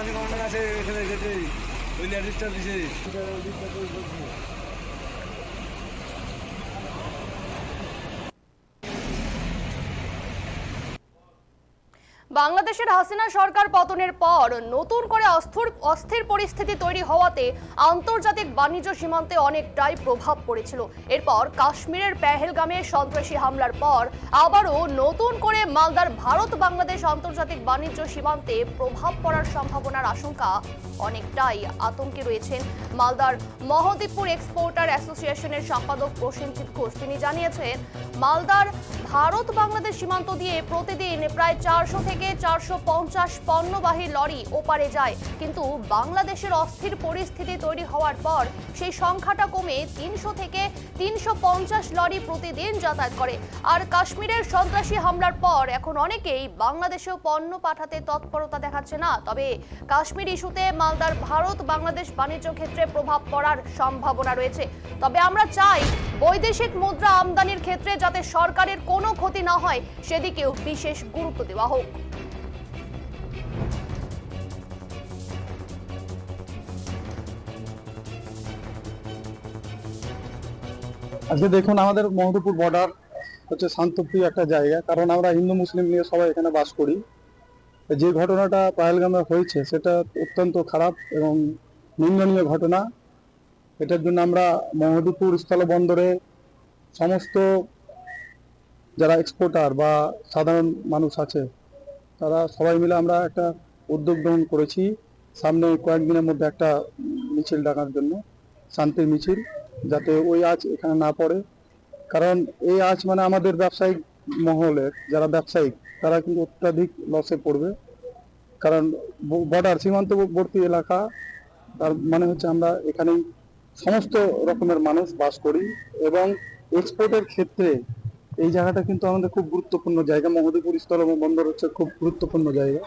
পাশে কমান্ডার আছে এখানে যেতে ওই ল্যাডিসটা দিছে। বাংলাদেশের হাসিনা সরকার পতনের পর নতুন করে অস্থির অস্থির পরিস্থিতি তৈরি হওয়াতে আন্তর্জাতিক বাণিজ্য সীমান্তে অনেকটাই প্রভাব পড়েছিল। এরপর কাশ্মীরের পেহেলগামে সন্ত্রাসী হামলার পর আবারও নতুন করে মালদার ভারত বাংলাদেশ আন্তর্জাতিক বাণিজ্য সীমান্তে প্রভাব পড়ার সম্ভাবনার আশঙ্কা অনেকটাই আতঙ্কে রয়েছেন মালদার মহদীপুর এক্সপোর্টার অ্যাসোসিয়েশনের সম্পাদক প্রসেনজিৎ ঘোষ। তিনি জানিয়েছেন, মালদার ভারত বাংলাদেশ সীমান্ত দিয়ে প্রতিদিন প্রায় চারশো থেকে চারশো পঞ্চাশ পণ্যবাহী লরি ওপারে যায়। কিন্তু বাংলাদেশের অস্থির পরিস্থিতি তৈরি হওয়ার পর সেই সংখ্যাটা কমে তিনশো থেকে তিনশো পঞ্চাশ লরি প্রতিদিন যাতায়াত করে। আর কাশ্মীরের সন্ত্রাসী হামলার পর এখন অনেকেই বাংলাদেশেও পণ্য পাঠাতে তৎপরতা দেখাচ্ছে না। তবে কাশ্মীর ইস্যুতে মালদার ভারত বাংলাদেশ বাণিজ্য ক্ষেত্রে প্রভাব পড়ার সম্ভাবনা রয়েছে। তবে আমরা চাই বৈদেশিক মুদ্রা আমদানির ক্ষেত্রে যাতে সরকারের কোনো ক্ষতি না হয়, সেদিকেও বিশেষ গুরুত্ব দেওয়া হোক। আজকে দেখুন, আমাদের মহদপুর বর্ডার হচ্ছে শান্তপ্রিয় একটা জায়গা। কারণ আমরা হিন্দু, মুসলিম নিয়ে সবাই এখানে বাস করি। যে ঘটনাটা পাহেলগামে হয়েছে, সেটা অত্যন্ত খারাপ এবং নিন্দনীয় ঘটনা। এটার জন্য আমরা মহদপুর স্থলবন্দরে সমস্ত যারা এক্সপোর্টার বা সাধারণ মানুষ আছে, তারা সবাই মিলে আমরা একটা উদ্যোগ গ্রহণ করেছি। সামনে কয়েকদিনের মধ্যে একটা মিছিল ডাকার জন্য, শান্তির মিছিল, যাতে ওই আজ এখানে না পড়ে। কারণ এই আজ মানে আমাদের ব্যবসায়িক মহলের, যারা ব্যবসায়িক, তারা কিন্তু অত্যাধিক লসে পড়বে। কারণ বর্ডার সীমান্তবর্তী এলাকা, তার মানে হচ্ছে আমরা এখানেই সমস্ত রকমের মানুষ বাস করি এবং এক্সপোর্টের ক্ষেত্রে এই জায়গাটা কিন্তু আমাদের খুব গুরুত্বপূর্ণ জায়গা। মহদীপুর স্থল এবং বন্দর হচ্ছে খুব গুরুত্বপূর্ণ জায়গা।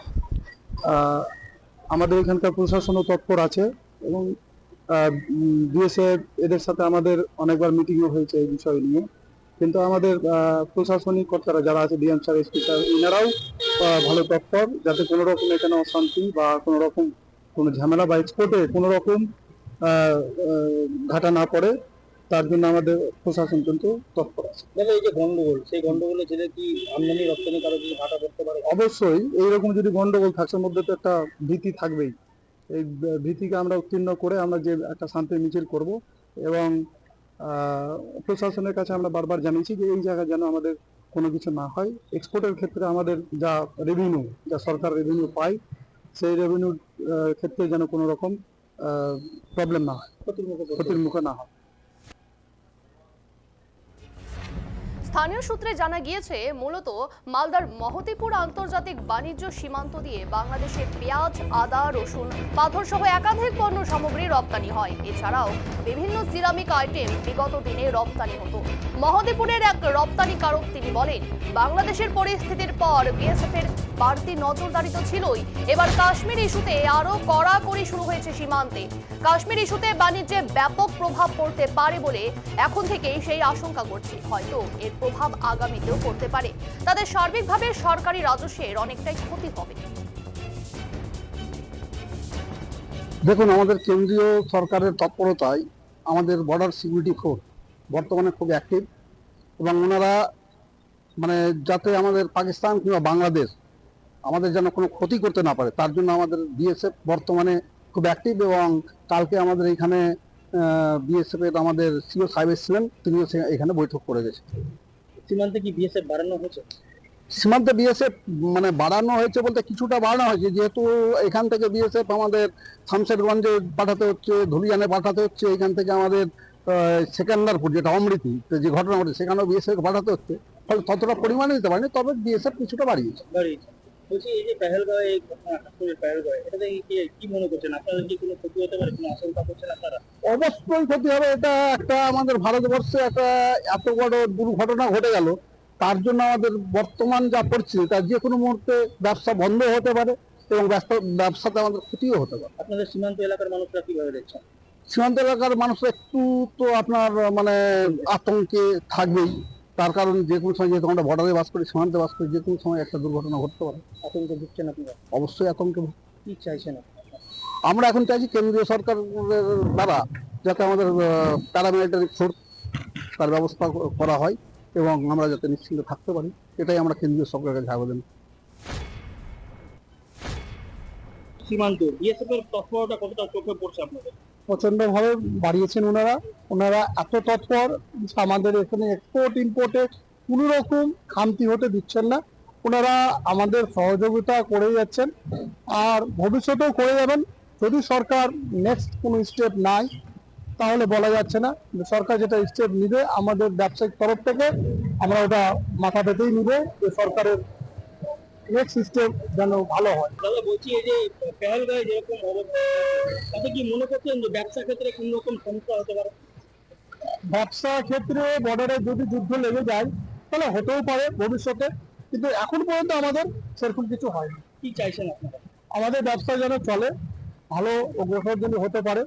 আমাদের এখানকার প্রশাসনও তৎপর আছে এবং বিএসএফ এদের সাথে আমাদের অনেকবার মিটিংও হয়েছে এই বিষয় নিয়ে। কিন্তু আমাদের প্রশাসনিক কর্তারা যারা আছে, ডিএম স্যার, এসপি স্যার, এনারাও ভালো তৎপর। যাতে কোনো রকম এখানে অশান্তি বা কোনো রকম কোনো ঝামেলা বা এক্সপোর্টে কোনো রকম ঘাটা না পড়ে তার জন্য আমাদের প্রশাসন কিন্তু তৎপর আছে। দাদা এই যে গন্ডগোল সেই গন্ডগোলের জেলে কি আমদানি রপ্তানি কারও কিছু ভাটা পড়তে পারে? অবশ্যই এইরকম যদি গন্ডগোল থাকছে মধ্যে তো একটা ভীতি থাকবেই। এই ভীতিকে আমরা উত্তীর্ণ করে আমরা যে একটা শান্তি মিছিল করব এবং প্রশাসনের কাছে আমরা বারবার জানিয়েছি যে এই জায়গায় যেন আমাদের কোনো কিছু না হয়। এক্সপোর্টের ক্ষেত্রে আমাদের যা রেভিনিউ যা সরকার রেভিনিউ পায় সেই রেভিনিউর ক্ষেত্রে যেন কোনো রকম প্রবলেম না হয়। ক্ষতির মুখে না হয়। স্থানীয় সূত্রে জানা গিয়েছে, মূলত মালদার মহতিপুর আন্তর্জাতিক বাণিজ্য সীমান্ত দিয়ে বাংলাদেশে পেঁয়াজ, আদা, রসুন পাথর সহ একাধিক পণ্য সামগ্রী রপ্তানি হয়। এছাড়াও বিভিন্ন সিরামিক আইটেম বিগত দিনে রপ্তানি হতো। মহদীপুরের এক রপ্তানিকারক তিনি বলেন, বাংলাদেশের পরিস্থিতির পর বিএসএফ এর বাড়তি নজরদারি তো ছিলই। এবার কাশ্মীর ইস্যুতে আরও কড়াকড়ি শুরু হয়েছে সীমান্তে। কাশ্মীর ইস্যুতে বাণিজ্যে ব্যাপক প্রভাব পড়তে পারে বলে এখন থেকেই সেই আশঙ্কা করছে। হয়তো এর প্রভাব আগামীতেও পড়তে পারে। তাদের সার্বিকভাবে সরকারি রাজস্বের অনেকটাই ক্ষতি হবে। দেখুন, আমাদের কেন্দ্রীয় সরকারের তৎপরতায় আমাদের বর্ডার সিকিউরিটি ফোর্স বর্তমানে খুব অ্যাক্টিভ এবং ওনারা মানে যাতে আমাদের পাকিস্তান কিংবা বাংলাদেশ আমাদের যেন কোনো ক্ষতি করতে না পারে, তার জন্য আমাদের বিএসএফ বর্তমানে খুব অ্যাক্টিভ এবং কালকে আমাদের এখানে বিএসএফ এর আমাদের সিও সাহেব এসেছিলেন, তিনিও এখানে বৈঠক করে গেছেন। সীমান্তে কি বিএসএফ বাড়ানো হয়েছে? সীমান্তে বিএসএফ মানে বাড়ানো হয়েছে বলতে কিছুটা বাড়ানো হয়েছে। যেহেতু এখান থেকে বিএসএফ আমাদের শামশেরগঞ্জে পাঠাতে হচ্ছে ধুলিয়ানে পাঠাতে হচ্ছে এখান থেকে আমাদের সেকেন্ডারপুর যেটা অমৃতি তো যে ঘটনা ঘটেছে সেখানেও বিএসএফ পাঠাতে হচ্ছে। ফলে ততটা পরিমাণে দিতে পারেনি তবে বিএসএফ কিছুটা বাড়িয়েছে। বাড়িয়েছে। বলছি এই যে পেহেলগাঁও এই ঘটনা কাশ্মীরের পেহেলগাঁও এটাতে কি কি মনে করছেন? আপনাদের কি কোনো ক্ষতি হতে পারে কোনো আশঙ্কা করছেন আপনারা? অবশ্যই ক্ষতি হবে এটা একটা আমাদের ভারতবর্ষে একটা এত বড় দুর্ঘটনা ঘটে গেল তার জন্য আমাদের বর্তমান যা পরিস্থিতি তার যে কোনো মুহূর্তে ব্যবসা বন্ধ হতে পারে এবং ব্যবসা ব্যবসাতে আমাদের ক্ষতিও হতে পারে। আপনাদের সীমান্ত এলাকার মানুষরা কীভাবে দেখছেন? সীমান্ত এলাকার মানুষ একটু তো আপনার মানে আতঙ্কে থাকবেই। তার কারণ যে কোনো সময় যেহেতু আমরা বর্ডারে বাস করি সীমান্তে বাস করি যে কোনো সময় একটা দুর্ঘটনা ঘটতে পারে। আতঙ্কে ভুগছেন আপনারা? অবশ্যই আতঙ্কে কি চাইছেন? আমরা এখন চাইছি কেন্দ্রীয় সরকারের দ্বারা যাতে আমাদের প্যারামিলিটারি ফোর্স তার ব্যবস্থা করা হয় এবং আমরা যাতে নিশ্চিন্ত থাকতে পারি। এটাই আমরা কেন্দ্রীয় সরকারের কাছে আবেদন। সীমান্ত বিএসএফ এর তৎপরতা কতটা চোখে পড়ছে আপনাদের? প্রচণ্ড ভাবে বাড়িয়েছেন ওনারা। ওনারা এত তৎপর আমাদের এখানে এক্সপোর্ট ইম্পোর্টে কোনো রকম খামতি হতে দিচ্ছেন না। ওনারা আমাদের সহযোগিতা করে যাচ্ছেন। আর ভবিষ্যতেও করে যাবেন। যদি সরকার নেক্সট কোনো স্টেপ নাই, তাহলে বলা যাচ্ছে না। সরকার যেটা স্টেপ নিবে আমাদের ব্যবসায়িক তরফ থেকে, আমরা ওটা মাথা পেতেই নিবে যে সরকারের নেক্সট স্টেপ যেন ভালো হয়। দাদা বলছি এই যে পেহেলগাঁয়ে যেরকম অবস্থা তাতে কি মনে করছেন যে ব্যবসা ক্ষেত্রে কোন রকম সমস্যা হতে পারে? ব্যবসা ক্ষেত্রে বর্ডারে যদি যুদ্ধ লেগে যায় তাহলে হতেও পারে ভবিষ্যতে কিন্তু এখন পর্যন্ত আমাদের সেরকম কিছু হয়নি। কি চাইছেন আপনারা? আমাদের ব্যবসা যেন চলে ভালো অগ্রসর যেন হতে পারে।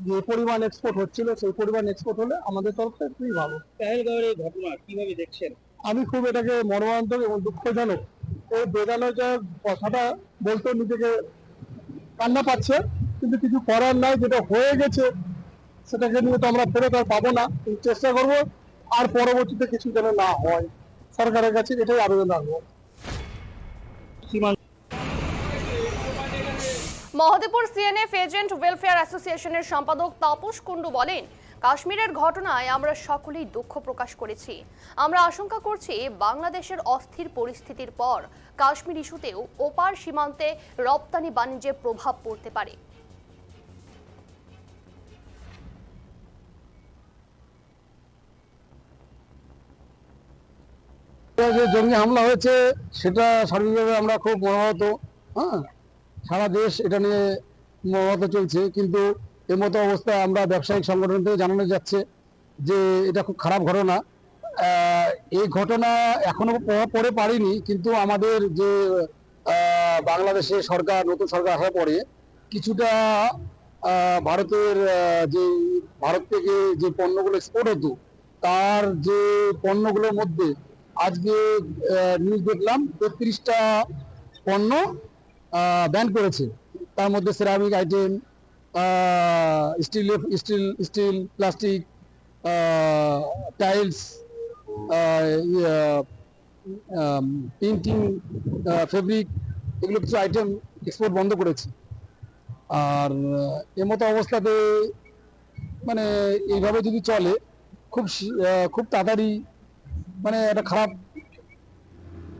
যে পরিমাণ এক্সপোর্ট হচ্ছিল সেই পরিমাণ এক্সপোর্ট হলে আমাদের তরফ থেকে খুবই ভালো। পেহেলগাঁয়ের এই ঘটনা কীভাবে দেখছেন? আমি খুব এটাকে মর্মান্তক এবং দুঃখজনক এই বেদানোর কথাটা বলতে নিজেকে কান্না পাচ্ছে, কিন্তু কিছু করার নাই, যেটা হয়ে গেছে সেটাকে নিয়ে তো আমরা ফেরত আর পাবো না। চেষ্টা করব, আর পরবর্তীতে কিছু যেন না হয়। সরকারের কাছে এটাই আবেদন রাখব। মহদেপুর সিএনএফ এজেন্ট ওয়েলফেয়ার অ্যাসোসিয়েশনের সম্পাদক তাপস কুণ্ডু বলেন কাশ্মীরের ঘটনায় আমরা সকলেই দুঃখ প্রকাশ করেছি। আমরা আশঙ্কা করছি বাংলাদেশের অস্থির পরিস্থিতির পর কাশ্মীর ইস্যুতেও ওপার সীমান্তে রপ্তানি বাণিজ্যে প্রভাব পড়তে পারে। যে জঙ্গি হামলা হয়েছে, সেটা সার্বিকভাবে আমরা খুব মর্মাহত হ্যাঁ? সারা দেশ এটা নিয়ে মর্মাহত চলছে, কিন্তু এর মতো অবস্থায় আমরা ব্যবসায়িক সংগঠন থেকে জানানো যাচ্ছে যে এটা খুব খারাপ ঘটনা। এই ঘটনা এখনও প্রভাব পড়ে পারিনি, কিন্তু আমাদের যে বাংলাদেশে সরকার, নতুন সরকার আসার পরে কিছুটা ভারতের যে, ভারত থেকে যে পণ্যগুলো এক্সপোর্ট হতো, তার যে পণ্যগুলোর মধ্যে আজকে নিউজ দেখলাম, তেত্রিশটা পণ্য ব্যান করেছে। তার মধ্যে ceramic item steel steel steel plastic tiles painting fabric এগুলো কিছু আইটেম এক্সপোর্ট বন্ধ করেছে। আর আহ, এর মতো অবস্থাতে মানে এইভাবে যদি চলে খুব খুব তাড়াতাড়ি মানে একটা খারাপ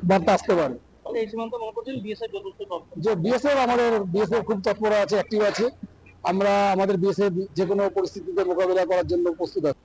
বার্তা আসতে পারে। যে বিএসএফ আমাদের বিএসএফ খুব তৎপর আছে অ্যাক্টিভ আছে। আমরা আমাদের দেশের যে কোনো পরিস্থিতিতে মোকাবিলা করার জন্য প্রস্তুত আছি।